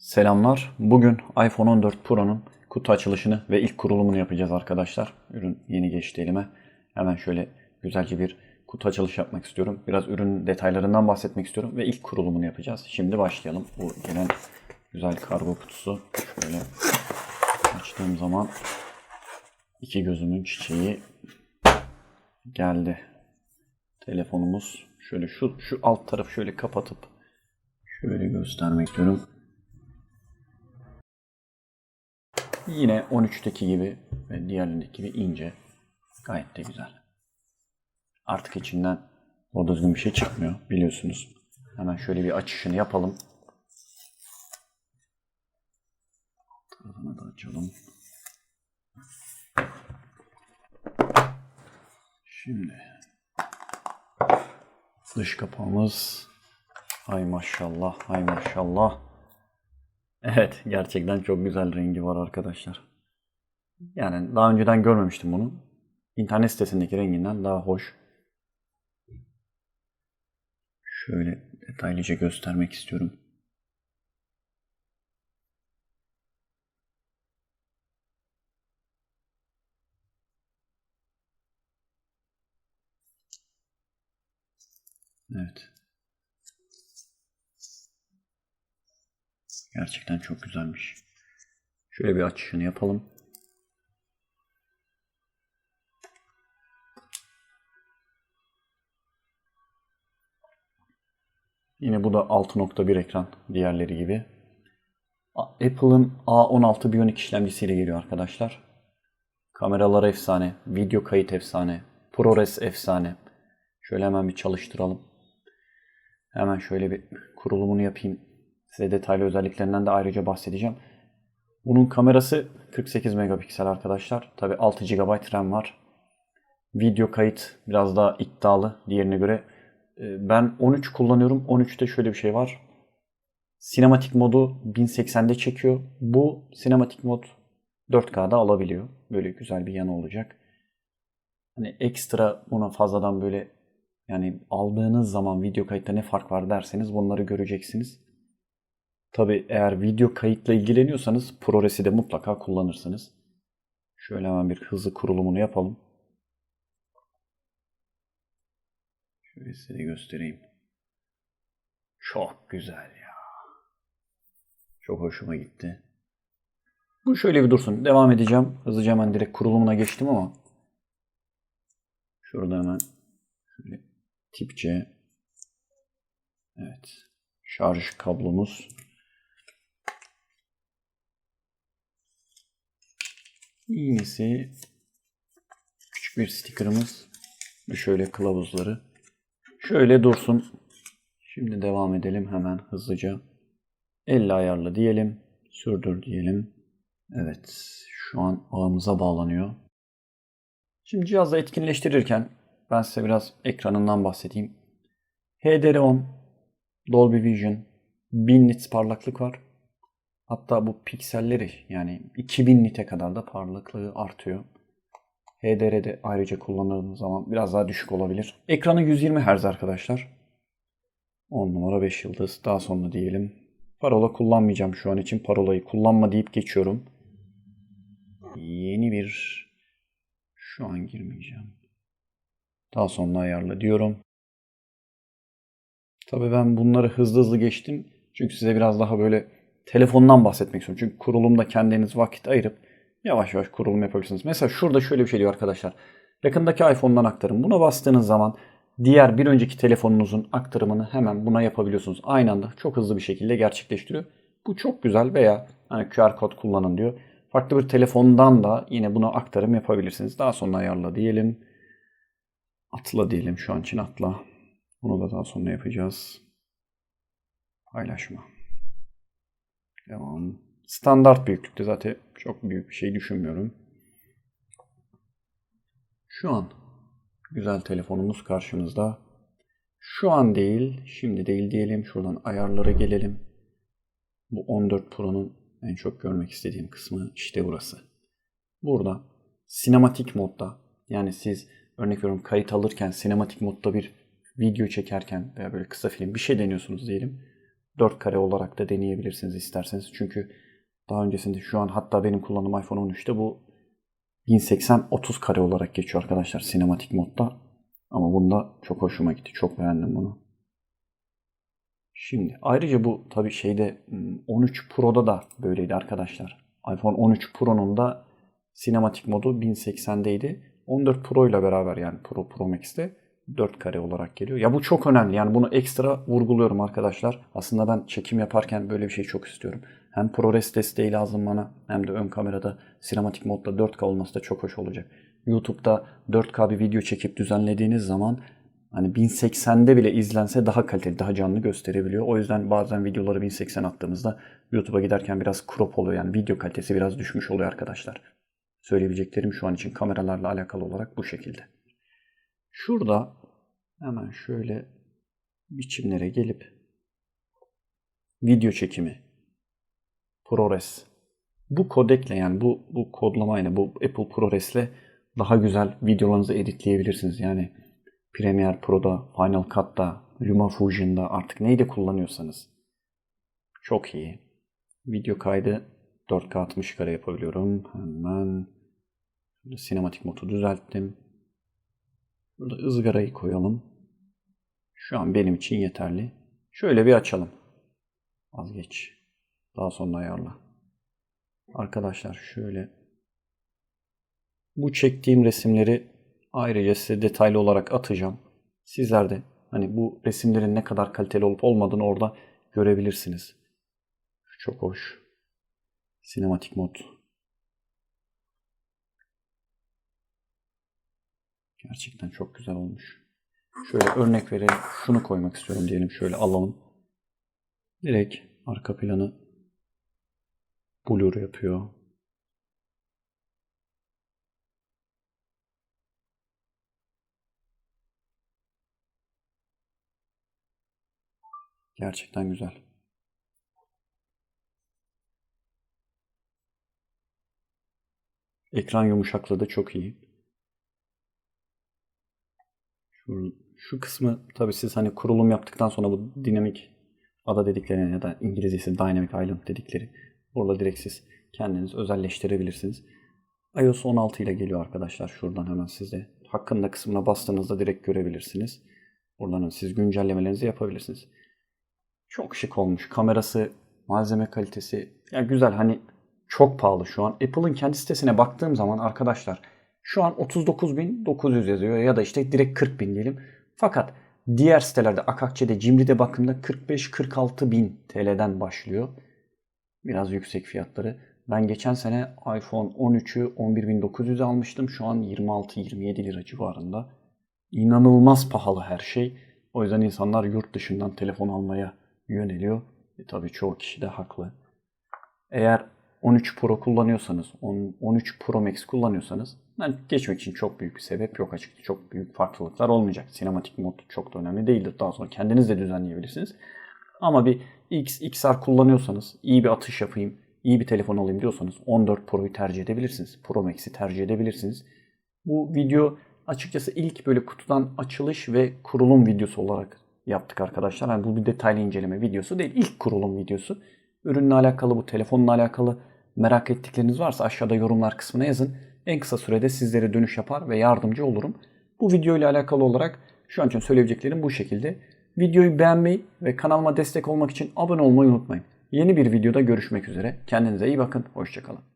Selamlar. Bugün iPhone 14 Pro'nun kutu açılışını ve ilk kurulumunu yapacağız arkadaşlar. Ürün yeni geçti elime. Hemen şöyle güzelce bir kutu açılışı yapmak istiyorum. Biraz ürün detaylarından bahsetmek istiyorum ve ilk kurulumunu yapacağız. Şimdi başlayalım. Bu gelen güzel kargo kutusu. Şöyle açtığım zaman iki gözümün çiçeği geldi. Telefonumuz şöyle şu şu alt tarafı şöyle kapatıp şöyle göstermek istiyorum. Yine 13'teki gibi ve diğerlerindeki gibi ince. Gayet de güzel. Artık içinden o düzgün bir şey çıkmıyor biliyorsunuz. Hemen şöyle bir açışını yapalım. Tarafını da açalım. Şimdi dış kapağımız ay maşallah ay maşallah Evet, gerçekten çok güzel rengi var arkadaşlar. Yani daha önceden görmemiştim bunu. İnternet sitesindeki renginden daha hoş. Şöyle detaylıca göstermek istiyorum. Evet. Gerçekten çok güzelmiş. Şöyle bir açışını yapalım. Yine bu da 6.1 ekran diğerleri gibi. Apple'ın A16 Bionic işlemcisiyle geliyor arkadaşlar. Kameralar efsane, video kayıt efsane, ProRes efsane. Şöyle hemen bir çalıştıralım. Hemen şöyle bir kurulumunu yapayım. Size detaylı özelliklerinden de ayrıca bahsedeceğim. Bunun kamerası 48 megapiksel arkadaşlar. Tabi 6 GB RAM var. Video kayıt biraz daha iddialı diğerine göre. Ee, Ben 13 kullanıyorum. 13'te şöyle bir şey var. Sinematik modu 1080'de çekiyor. Bu sinematik mod 4K'da alabiliyor. Böyle güzel bir yanı olacak. Hani ekstra buna fazladan böyle yani aldığınız zaman video kayıtta ne fark var derseniz bunları göreceksiniz. Tabi eğer video kayıtla ilgileniyorsanız ProRes'i de mutlaka kullanırsınız. Şöyle hemen bir hızlı kurulumunu yapalım. Şöyle size göstereyim. Çok güzel ya. Çok hoşuma gitti. Bu şöyle bir dursun. Devam edeceğim. Hızlıca hemen direkt kurulumuna geçtim ama. Şurada hemen şöyle tip C. Evet. Şarj kablomuz. İğnesi. Küçük bir sticker'ımız. Ve şöyle kılavuzları. Şöyle dursun. Şimdi devam edelim hemen hızlıca. 50 ayarlı diyelim. Sürdür diyelim. Evet. Şu an ağımıza bağlanıyor. Şimdi cihazla etkinleştirirken ben size biraz ekranından bahsedeyim. HDR10, Dolby Vision, 1000 nits parlaklık var. Hatta bu pikselleri yani 2000 nite kadar da parlaklığı artıyor. HDR'de ayrıca kullandığımız zaman biraz daha düşük olabilir. Ekranı 120 Hz arkadaşlar. 10 numara 5 yıldız. Daha sonra diyelim. Parola kullanmayacağım şu an için. Parolayı kullanma deyip geçiyorum. Yeni bir şu an girmeyeceğim. Daha sonra ayarla diyorum. Tabii ben bunları hızlı hızlı geçtim. Çünkü size biraz daha böyle telefondan bahsetmek istiyorum. Çünkü kurulumda kendiniz vakit ayırıp yavaş yavaş kurulum yapabilirsiniz. Mesela şurada şöyle bir şey diyor arkadaşlar. Yakındaki iPhone'dan aktarın. Buna bastığınız zaman diğer bir önceki telefonunuzun aktarımını hemen buna yapabiliyorsunuz. Aynı anda çok hızlı bir şekilde gerçekleştiriyor. Bu çok güzel veya hani QR kod kullanın diyor. Farklı bir telefondan da yine buna aktarım yapabilirsiniz. Daha sonra ayarla diyelim. Atla diyelim şu an için atla. Bunu da daha sonra yapacağız. Paylaşma. Standart büyüklükte zaten çok büyük bir şey düşünmüyorum. Şu an güzel telefonumuz karşımızda. Şu an değil, şimdi değil diyelim. Şuradan ayarlara gelelim. Bu 14 Pro'nun en çok görmek istediğim kısmı işte burası. Burada sinematik modda yani siz örnek veriyorum kayıt alırken sinematik modda bir video çekerken veya böyle kısa film bir şey deniyorsunuz diyelim. 4 kare olarak da deneyebilirsiniz isterseniz. Çünkü daha öncesinde şu an hatta benim kullandığım iPhone 13'te bu 1080 30 kare olarak geçiyor arkadaşlar sinematik modda. Ama bunda çok hoşuma gitti. Çok beğendim bunu. Şimdi ayrıca bu tabii şeyde hmm, 13 Pro'da da böyleydi arkadaşlar. iPhone 13 Pro'nun da sinematik modu 1080'deydi. 14 Pro ile beraber yani Pro Pro Max'te 4 kare olarak geliyor. Ya bu çok önemli. Yani bunu ekstra vurguluyorum arkadaşlar. Aslında ben çekim yaparken böyle bir şey çok istiyorum. Hem ProRes desteği lazım bana hem de ön kamerada sinematik modda 4K olması da çok hoş olacak. YouTube'da 4K bir video çekip düzenlediğiniz zaman hani 1080'de bile izlense daha kaliteli, daha canlı gösterebiliyor. O yüzden bazen videoları 1080 attığımızda YouTube'a giderken biraz crop oluyor. Yani video kalitesi biraz düşmüş oluyor arkadaşlar. Söyleyebileceklerim şu an için kameralarla alakalı olarak bu şekilde. Şurada hemen şöyle biçimlere gelip video çekimi ProRes bu kodekle yani bu bu kodlamayla bu Apple ProRes'le daha güzel videolarınızı editleyebilirsiniz. Yani Premiere Pro'da, Final Cut'ta, LumaFusion'da artık neyde kullanıyorsanız çok iyi. Video kaydı 4K 60 kare yapabiliyorum. Hemen sinematik modu düzelttim. Burada ızgarayı koyalım. Şu an benim için yeterli. Şöyle bir açalım. Vazgeç. Daha sonra ayarla. Arkadaşlar şöyle bu çektiğim resimleri ayrıca size detaylı olarak atacağım. Sizler de hani bu resimlerin ne kadar kaliteli olup olmadığını orada görebilirsiniz. Çok hoş. Sinematik mod. Gerçekten çok güzel olmuş. Şöyle örnek verelim. Şunu koymak istiyorum diyelim. Şöyle alalım. Direkt arka planı blur yapıyor. Gerçekten güzel. Ekran yumuşaklığı da çok iyi. Şu, şu kısmı tabii siz hani kurulum yaptıktan sonra bu dinamik ada dedikleri ya da İngilizcesi Dynamic Island dedikleri burada direkt siz kendiniz özelleştirebilirsiniz. iOS 16 ile geliyor arkadaşlar. Şuradan hemen size hakkında kısmına bastığınızda direkt görebilirsiniz. Buradan siz güncellemelerinizi yapabilirsiniz. Çok şık olmuş. Kamerası, malzeme kalitesi. Ya güzel hani çok pahalı şu an. Apple'ın kendi sitesine baktığım zaman arkadaşlar şu an 39.900 yazıyor ya da işte direkt 40.000 diyelim. Fakat diğer sitelerde Akakçe'de, Cimri'de bakımda 45-46 bin TL'den başlıyor. Biraz yüksek fiyatları. Ben geçen sene iPhone 13'ü 11.900'e almıştım. Şu an 26-27 lira civarında. İnanılmaz pahalı her şey. O yüzden insanlar yurt dışından telefon almaya yöneliyor. E tabii çoğu kişi de haklı. Eğer 13 Pro kullanıyorsanız, 13 Pro Max kullanıyorsanız ben geçmek için çok büyük bir sebep yok açıkçası. Çok büyük farklılıklar olmayacak. Sinematik mod çok da önemli değildir. Daha sonra kendiniz de düzenleyebilirsiniz. Ama bir X, XR kullanıyorsanız, iyi bir atış yapayım, iyi bir telefon alayım diyorsanız 14 Pro'yu tercih edebilirsiniz. Pro Max'i tercih edebilirsiniz. Bu video açıkçası ilk böyle kutudan açılış ve kurulum videosu olarak yaptık arkadaşlar. Yani bu bir detaylı inceleme videosu değil. ilk kurulum videosu. Ürünle alakalı, bu telefonla alakalı merak ettikleriniz varsa aşağıda yorumlar kısmına yazın. En kısa sürede sizlere dönüş yapar ve yardımcı olurum. Bu video ile alakalı olarak şu an için söyleyebileceklerim bu şekilde. Videoyu beğenmeyi ve kanalıma destek olmak için abone olmayı unutmayın. Yeni bir videoda görüşmek üzere. Kendinize iyi bakın. Hoşçakalın.